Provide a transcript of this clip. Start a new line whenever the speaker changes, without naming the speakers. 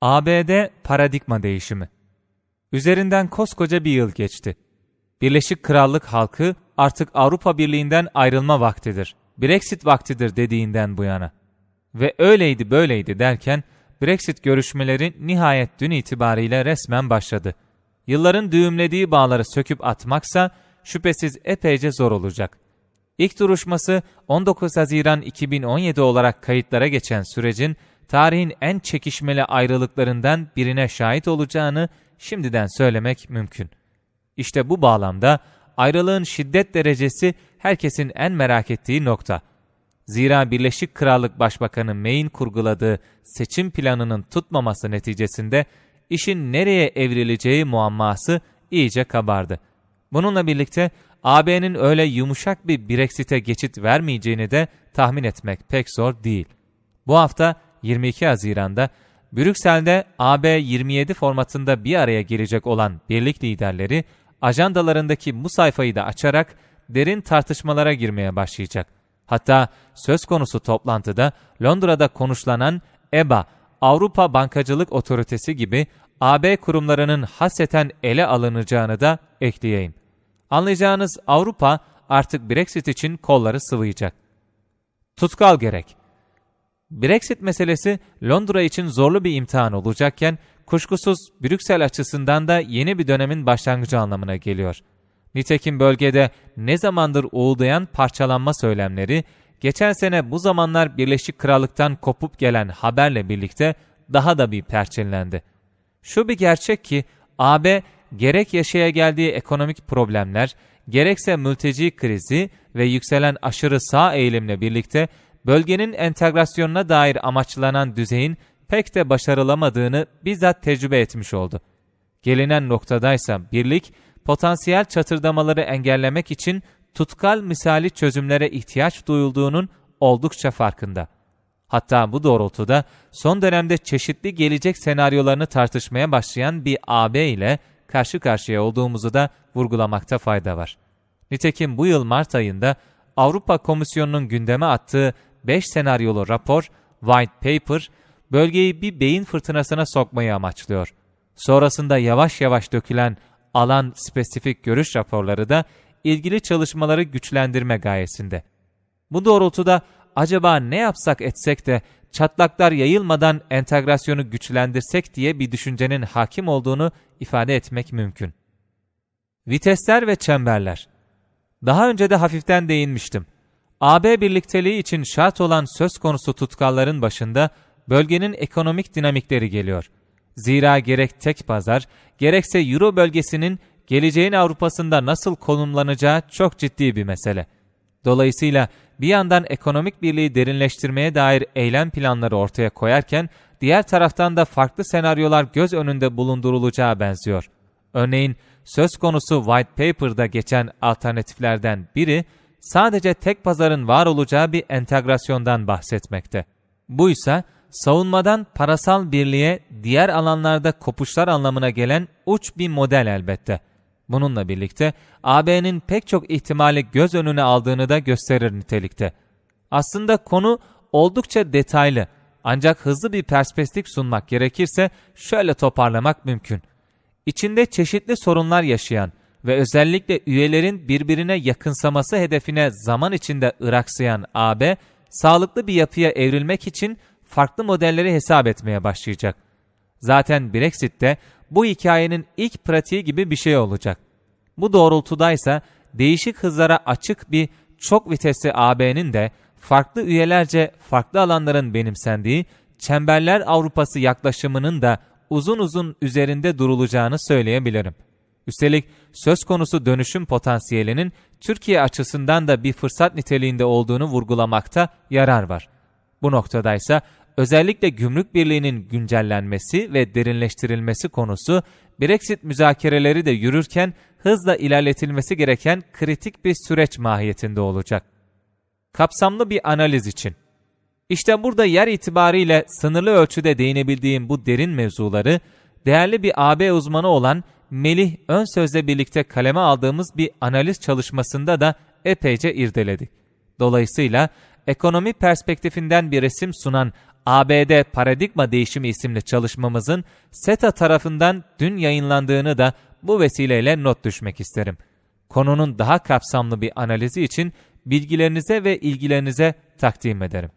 ABD paradigma değişimi. Üzerinden koskoca bir yıl geçti. Birleşik Krallık halkı artık Avrupa Birliği'nden ayrılma vaktidir. Brexit vaktidir dediğinden bu yana. Ve öyleydi böyleydi derken Brexit görüşmeleri nihayet dün itibariyle resmen başladı. Yılların düğümlediği bağları söküp atmaksa şüphesiz epeyce zor olacak. İlk duruşması 19 Haziran 2017 olarak kayıtlara geçen sürecin tarihin en çekişmeli ayrılıklarından birine şahit olacağını şimdiden söylemek mümkün. İşte bu bağlamda ayrılığın şiddet derecesi herkesin en merak ettiği nokta. Zira Birleşik Krallık Başbakanı May'in kurguladığı seçim planının tutmaması neticesinde işin nereye evrileceği muamması iyice kabardı. Bununla birlikte AB'nin öyle yumuşak bir Brexit'e geçit vermeyeceğini de tahmin etmek pek zor değil. Bu hafta 22 Haziran'da Brüksel'de AB 27 formatında bir araya gelecek olan birlik liderleri ajandalarındaki bu sayfayı da açarak derin tartışmalara girmeye başlayacak. Hatta söz konusu toplantıda Londra'da konuşlanan EBA, Avrupa Bankacılık Otoritesi gibi AB kurumlarının haseten ele alınacağını da ekleyeyim. Anlayacağınız Avrupa artık Brexit için kolları sıvayacak. Tutkal gerek. Brexit meselesi Londra için zorlu bir imtihan olacakken kuşkusuz Brüksel açısından da yeni bir dönemin başlangıcı anlamına geliyor. Nitekim bölgede ne zamandır uğuldayan parçalanma söylemleri, geçen sene bu zamanlar Birleşik Krallık'tan kopup gelen haberle birlikte daha da bir perçinlendi. Şu bir gerçek ki AB gerek yaşaya geldiği ekonomik problemler, gerekse mülteci krizi ve yükselen aşırı sağ eğilimle birlikte bölgenin entegrasyonuna dair amaçlanan düzeyin pek de başarılamadığını bizzat tecrübe etmiş oldu. Gelinen noktadaysa birlik, potansiyel çatırdamaları engellemek için tutkal misali çözümlere ihtiyaç duyulduğunun oldukça farkında. Hatta bu doğrultuda son dönemde çeşitli gelecek senaryolarını tartışmaya başlayan bir AB ile karşı karşıya olduğumuzu da vurgulamakta fayda var. Nitekim bu yıl Mart ayında Avrupa Komisyonu'nun gündeme attığı 5 senaryolu rapor, White Paper, bölgeyi bir beyin fırtınasına sokmayı amaçlıyor. Sonrasında yavaş yavaş dökülen alan spesifik görüş raporları da ilgili çalışmaları güçlendirme gayesinde. Bu doğrultuda acaba ne yapsak etsek de çatlaklar yayılmadan entegrasyonu güçlendirsek diye bir düşüncenin hakim olduğunu ifade etmek mümkün. Vitesler ve çemberler Daha önce de hafiften değinmiştim. AB birlikteliği için şart olan söz konusu tutkalların başında bölgenin ekonomik dinamikleri geliyor. Zira gerek tek pazar, gerekse Euro bölgesinin geleceğin Avrupa'sında nasıl konumlanacağı çok ciddi bir mesele. Dolayısıyla bir yandan ekonomik birliği derinleştirmeye dair eylem planları ortaya koyarken, diğer taraftan da farklı senaryolar göz önünde bulundurulacağı benziyor. Örneğin söz konusu White Paper'da geçen alternatiflerden biri, sadece tek pazarın var olacağı bir entegrasyondan bahsetmekte. Bu ise savunmadan parasal birliğe diğer alanlarda kopuşlar anlamına gelen uç bir model elbette. Bununla birlikte AB'nin pek çok ihtimali göz önüne aldığını da gösterir nitelikte. Aslında konu oldukça detaylı ancak hızlı bir perspektif sunmak gerekirse şöyle toparlamak mümkün. İçinde çeşitli sorunlar yaşayan ve özellikle üyelerin birbirine yakınsaması hedefine zaman içinde ıraksayan AB, sağlıklı bir yapıya evrilmek için farklı modelleri hesap etmeye başlayacak. Zaten Brexit'te bu hikayenin ilk pratiği gibi bir şey olacak. Bu doğrultudaysa değişik hızlara açık bir çok vitesli AB'nin de farklı üyelerce farklı alanların benimsendiği çemberler Avrupası yaklaşımının da uzun uzun üzerinde durulacağını söyleyebilirim. Üstelik söz konusu dönüşüm potansiyelinin Türkiye açısından da bir fırsat niteliğinde olduğunu vurgulamakta yarar var. Bu noktadaysa özellikle gümrük birliğinin güncellenmesi ve derinleştirilmesi konusu Brexit müzakereleri de yürürken hızla ilerletilmesi gereken kritik bir süreç mahiyetinde olacak. Kapsamlı bir analiz için. İşte burada yer itibariyle sınırlı ölçüde değinebildiğim bu derin mevzuları, değerli bir AB uzmanı olan Melih Ön Sözle birlikte kaleme aldığımız bir analiz çalışmasında da epeyce irdeledik. Dolayısıyla ekonomi perspektifinden bir resim sunan ABD Paradigma Değişimi isimli çalışmamızın SETA tarafından dün yayınlandığını da bu vesileyle not düşmek isterim. Konunun daha kapsamlı bir analizi için bilgilerinize ve ilgilerinize takdim ederim.